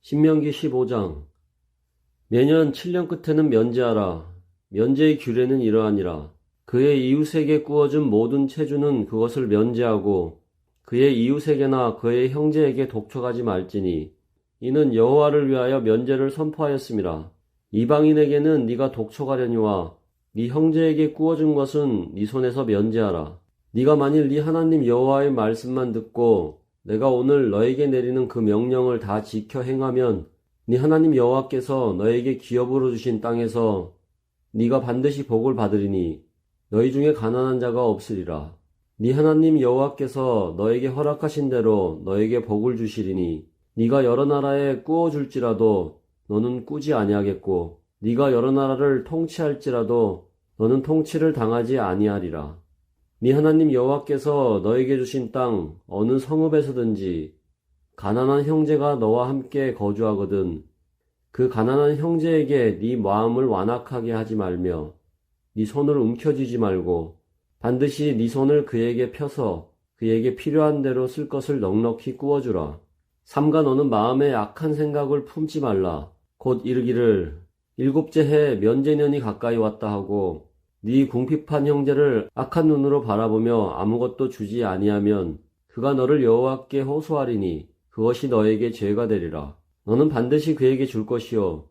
신명기 15장 매년 7년 끝에는 면제하라. 면제의 규례는 이러하니라. 그의 이웃에게 구워준 모든 체주는 그것을 면제하고 그의 이웃에게나 그의 형제에게 독촉하지 말지니 이는 여호와를 위하여 면제를 선포하였음이라. 이방인에게는 네가 독촉하려니와 네 형제에게 구워준 것은 네 손에서 면제하라. 네가 만일 네 하나님 여호와의 말씀만 듣고 내가 오늘 너에게 내리는 그 명령을 다 지켜 행하면 네 하나님 여호와께서 너에게 기업으로 주신 땅에서 네가 반드시 복을 받으리니 너희 중에 가난한 자가 없으리라. 네 하나님 여호와께서 너에게 허락하신 대로 너에게 복을 주시리니 네가 여러 나라에 꾸어 줄지라도 너는 꾸지 아니하겠고 네가 여러 나라를 통치할지라도 너는 통치를 당하지 아니하리라. 네 하나님 여호와께서 너에게 주신 땅 어느 성읍에서든지 가난한 형제가 너와 함께 거주하거든 그 가난한 형제에게 네 마음을 완악하게 하지 말며 네 손을 움켜쥐지 말고 반드시 네 손을 그에게 펴서 그에게 필요한 대로 쓸 것을 넉넉히 구워주라. 삼가 너는 마음에 악한 생각을 품지 말라. 곧 이르기를 일곱째 해 면제년이 가까이 왔다 하고 네 궁핍한 형제를 악한 눈으로 바라보며 아무것도 주지 아니하면 그가 너를 여호와께 호소하리니 그것이 너에게 죄가 되리라. 너는 반드시 그에게 줄 것이요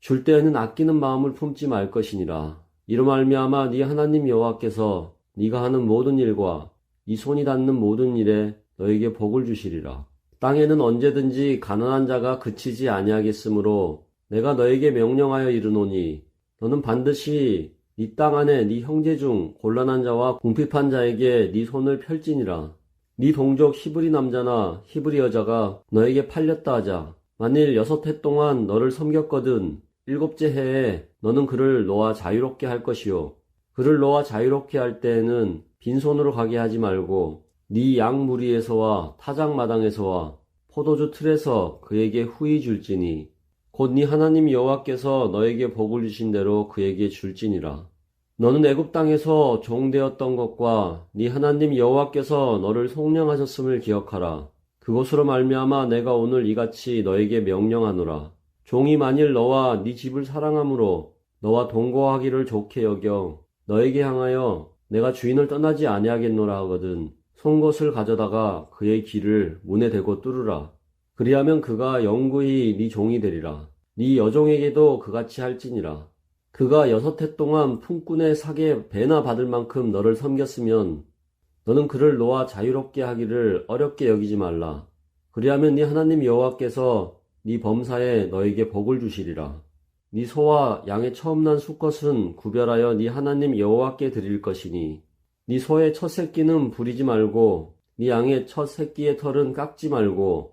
줄 때에는 아끼는 마음을 품지 말 것이니라. 이로 말미암아 네 하나님 여호와께서 네가 하는 모든 일과 네 손이 닿는 모든 일에 너에게 복을 주시리라. 땅에는 언제든지 가난한 자가 그치지 아니하겠으므로 내가 너에게 명령하여 이르노니 너는 반드시 네 땅 안에 네 형제 중 곤란한 자와 궁핍한 자에게 네 손을 펼지니라. 네 동족 히브리 남자나 히브리 여자가 너에게 팔렸다 하자. 만일 여섯 해 동안 너를 섬겼거든 일곱째 해에 너는 그를 너와 자유롭게 할 것이요. 그를 너와 자유롭게 할 때에는 빈손으로 가게 하지 말고 네 양 무리에서와 타작 마당에서와 포도주 틀에서 그에게 후히 줄지니 곧 네 하나님 여호와께서 너에게 복을 주신 대로 그에게 줄지니라. 너는 애굽 땅에서 종되었던 것과 네 하나님 여호와께서 너를 속량하셨음을 기억하라. 그것으로 말미암아 내가 오늘 이같이 너에게 명령하노라. 종이 만일 너와 네 집을 사랑함으로 너와 동거하기를 좋게 여겨 너에게 향하여 내가 주인을 떠나지 아니하겠노라 하거든 송곳을 가져다가 그의 길을 문에 대고 뚫으라. 그리하면 그가 영구히 네 종이 되리라. 네 여종에게도 그같이 할지니라. 그가 여섯 해 동안 품꾼의 사계 배나 받을 만큼 너를 섬겼으면 너는 그를 너와 자유롭게 하기를 어렵게 여기지 말라. 그리하면 네 하나님 여호와께서 네 범사에 너에게 복을 주시리라. 네 소와 양의 처음 난 수컷은 구별하여 네 하나님 여호와께 드릴 것이니 네 소의 첫 새끼는 부리지 말고 네 양의 첫 새끼의 털은 깎지 말고